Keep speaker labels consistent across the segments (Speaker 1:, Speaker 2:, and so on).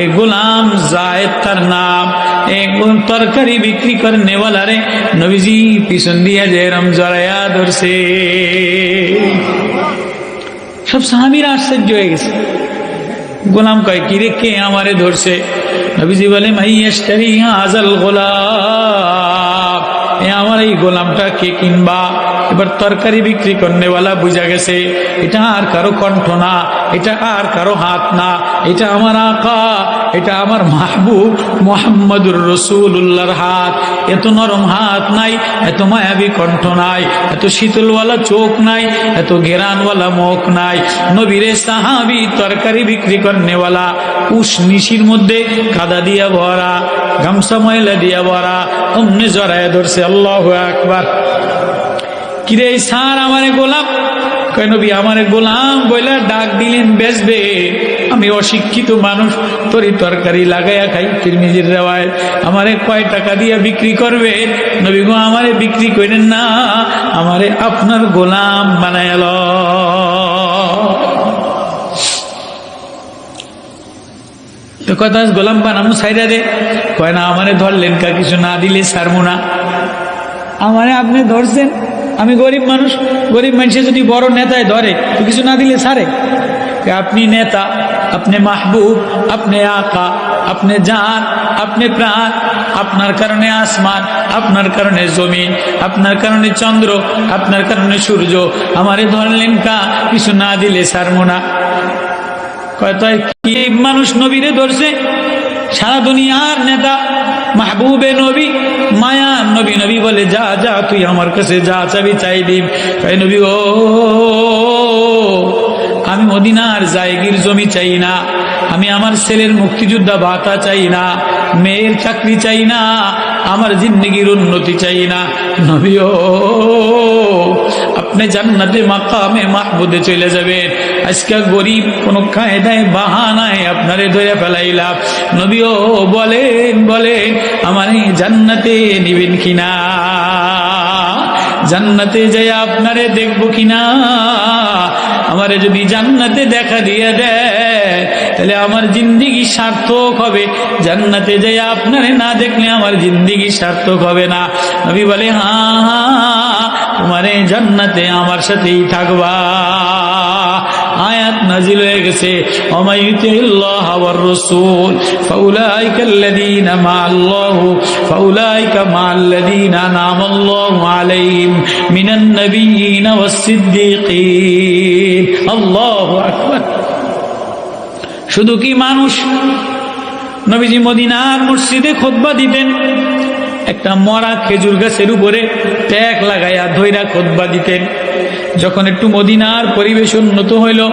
Speaker 1: এ গোলাম জায়দ তার নাম তরকারি বিক্রি করে নেওয়ালা রে নবীজি পিছন দিয়া যে এরম জড়াইয়া ধরছে। সব সাহাবিরা আশ্চর্য হয়ে গেছে। গোলাম কয়, কিরে, কে আমারে ধরছে? নবীজি বলে মাই আজাল গোলাম। আমার এই গোলামটা কে কিনবা? এবার তরকারি বিক্রি করনেওয়ালা বুঝা গেছে, এটা আর কারও কণ্ঠ না, এটা আর কারও হাত না, এটা আমার আঁকা, এটা আমার মাহবুব মোহাম্মদুর রসুল্লাহর হাত। এত নরম হাত নাই, এত মায়াবী কণ্ঠ নাই, এত শীতলওয়ালা চোখ নাই, এত ঘেরানওয়ালা মুখ নাই। নবীরে সাহাবি তরকারি বিক্রি করনেওয়ালা, উস নিশির মধ্যে কাদা দিয়া ভরা। গামছা ময়লা দিয়া ভরা অমনি জড়ায় ধরছে, আল্লাহ একবার কিরে সার আমারে গোলাম? কয়, নবী, আমারে গোলাম বইলা ডাক দিলেন, বেচবে। আমি অশিক্ষিত মানুষ তরি তরকারি লাগাইয়া খাই, তিরমিজির রেওয়ায়। আমারে কয় টাকা দিয়া বিক্রি করবে? নবী গো, আমারে বিক্রি করেন না, আমারে আপনার গোলাম বানায়াল তো কথা গোলাম বানানো সাইডা দে। কয় না, আমারে ধরলেন কা, কিছু না দিলে সারমু না। আমারে আপনি ধরছেন, আমি গরিব মানুষ, গরিব মানুষের যদি বড় নেতায় ধরে, তো কিছু না দিলে সারে আপনি নেতা, আপনি মাহবুব, আপনি আকা, আপনি জান, আপনি প্রাণ, আপনার কারণে আসমান, আপনার কারণে জমিন, আপনার কারণে চন্দ্র, আপনার কারণে সূর্য, আমারে ধরলেন কা, কিছু না দিলে সারমো না। কি মানুষ নবীরে ধরছে? সারা দুনিয়ার নেতা, মাহবুবে নবী, মায়া নবী নবী বলে, যা যা, তুই আমার কাছে যা চাবি চাই দিম। কয় নবী, ও, আমি মদিনার জায়গির জমি চাই না। আমি আমার ছেলের মুক্তিযোদ্ধা ভাতা চাই না। মেয়ের চাকরি চাই না। আমার জিন্দগির উন্নতি চাই না। নবী, ও আপনি জান্নাতে মাকামে মাহবুদে চলে যাবেন। আজকে গরিব কোন কায়দায় বাহানায় আপনারে ধরে ফেলাইলাম। নবীও বলেন বলেন, আমার জান্নাতে নিবেন কিনা? জান্নাতে যাই আপনারে দেখব কিনা? আমারে যদি জান্নাতে দেখা দিয়ে দেয়, তাহলে আমার জিন্দিগি সার্থক হবে। জান্নাতে যাই আপনারে না দেখলে আমার জিন্দিগি সার্থক হবে না। আমি বলে হা হা তোমারে এই জান্নাতে আমার সাথেই থাকবা। আয়াত নাজিল হয়ে গেছে শুধু কি মানুষ? নবীজি মদিনার মসজিদে খুতবা দিতেন, একটা মরা খেজুর গাছের উপরে ট্যাক লাগাইয়া ধৈরা খোদবা দিতেন। যখন একটু মদিনার পরিবেশ উন্নত হইল,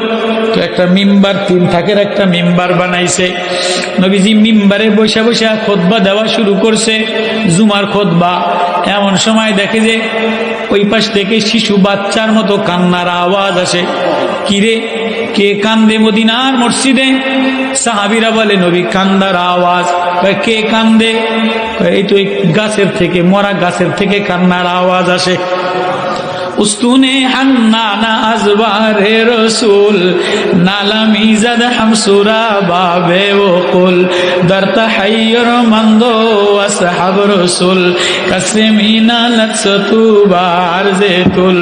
Speaker 1: তো একটা মিম্বার তিন থাকের একটা মিম্বার বানাইছে। নবীজি মিম্বারে বসে বসে খোদবা দেওয়া শুরু করছে, জুমার খোদবা। এমন সময় দেখে যে ওই পাশ থেকে শিশু বাচ্চার মতো কান্নার আওয়াজ আসে। কিরে কে কান্দে মদিনার মসজিদে? সাহাবিরা বলে, নবী, কান্দার আওয়াজ। কে কান্দে? এই তো গাছের থেকে, মরা গাছের থেকে কান্নার আওয়াজ আসে। উস্তুনে হান্নানা আজবারে রসুল নালাম ইজাদ হামসুরা বাবে ও কুল দরতা হাইয়র মন্দ আসহাব রসুল, কাসমিনা লৎসতু বার জে তুল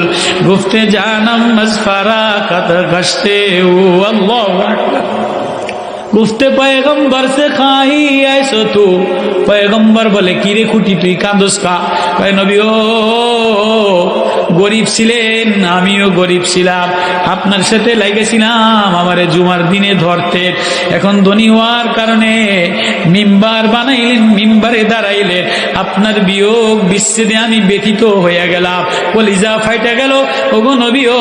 Speaker 1: গুফতে জানম মজফারা কত গশতে ও আল্লাহু গুফতে পয়গম্বর সে খাই আইসো তু পয়গম্বর বলে, কিরে খুঁটি, তুই কান্দোস কা? নবী, ও গরিব ছিলেন, আমিও গরিব ছিলাম। আপনার সাথে লাগেছিলাম আমারে জুমার দিনে ধরতে। এখন ধনী হওয়ার কারণে মিম্বার বানাইলেন, মিম্বারে দাঁড়াইলেন। আপনার বিয়োগ বিচ্ছেদে আমি ব্যথিত হয়ে গেলাম। কলিজা ফাইটা গেল, ওগো নবী ও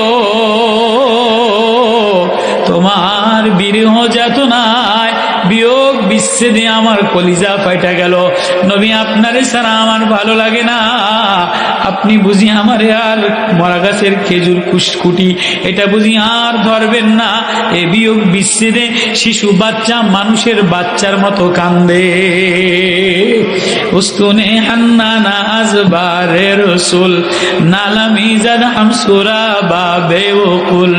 Speaker 1: তোমার বিরহ যাতনায় বিয়োগ বিচ্ছেদ আমার কলিজা ফাইটা গেল। নবী, আপনারে ছাড়া আমার ভালো লাগে না। আপনি বুঝি আমারে আর মরা গাছের খেজুর কুসকুটি এটা বুঝি আর ধরবেন না। এ বিয়োগ বিচ্ছেদে শিশু বাচ্চা মানুষের বাচ্চার মতো কান্দে। উস্তুনে হান্নানা আজবারে রসুল নালামি জাদ হামসুরা বাবে ওকুল,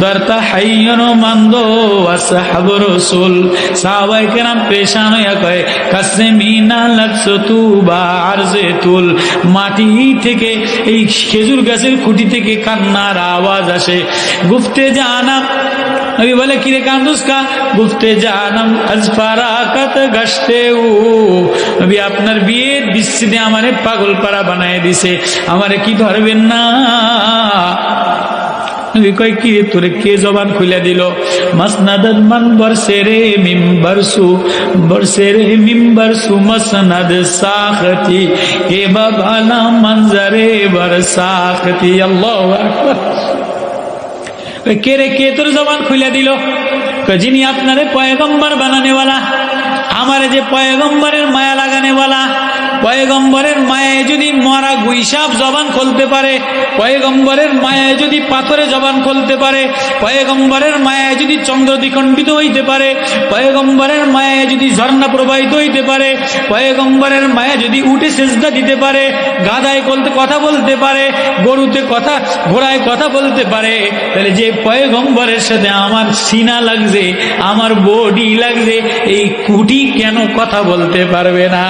Speaker 1: দরতা হাইয়ন মন্দ আসহাব রসুল সাহাবাই কেরাম পেশান হইয়া কয় কাছে মিনা লাগছ তু বা আরজে তুল। মাটি থেকে, এই খেজুর গাছের খুঁটি থেকে কান্নার আওয়াজ আসে। গুফতে জানা নবী বলে, কিরে কান্দুস কা গুফতে জানাম আজ ফারাকাত গাছতে ও নবী, আপনার বিয়ের বিচ্ছেদে আমারে পাগল পাড়া বানায় দিছে। আমারে কি ধরবেন না? জবান খুলে দিল? যিনি আপনারে পয়গম্বর বানানেওয়ালা আমার যে পয়গম্বরের মায়া লাগানেওয়ালা পয়গম্বরের মায়ায় যদি মরা গুইসাপ জবান খুলতে পারে, পয়গম্বরের মায়ায় যদি পাথরে জবান খুলতে পারে, পয়গম্বরের মায়ায় যদি চন্দ্র দ্বিখণ্ডিত হইতে পারে, পয়গম্বরের মায়ায় যদি ঝর্ণা প্রবাহিত হইতে পারে, পয়গম্বরের মায়া যদি উঠে সেজদা দিতে পারে, গাদায় বলতে কথা বলতে পারে, গরুতে কথা, ঘোড়ায় কথা বলতে পারে, তাহলে যে পয়গম্বরের সাথে আমার সিনা লাগছে, আমার বডি লাগছে, এই কুটি কেন কথা বলতে পারবে না?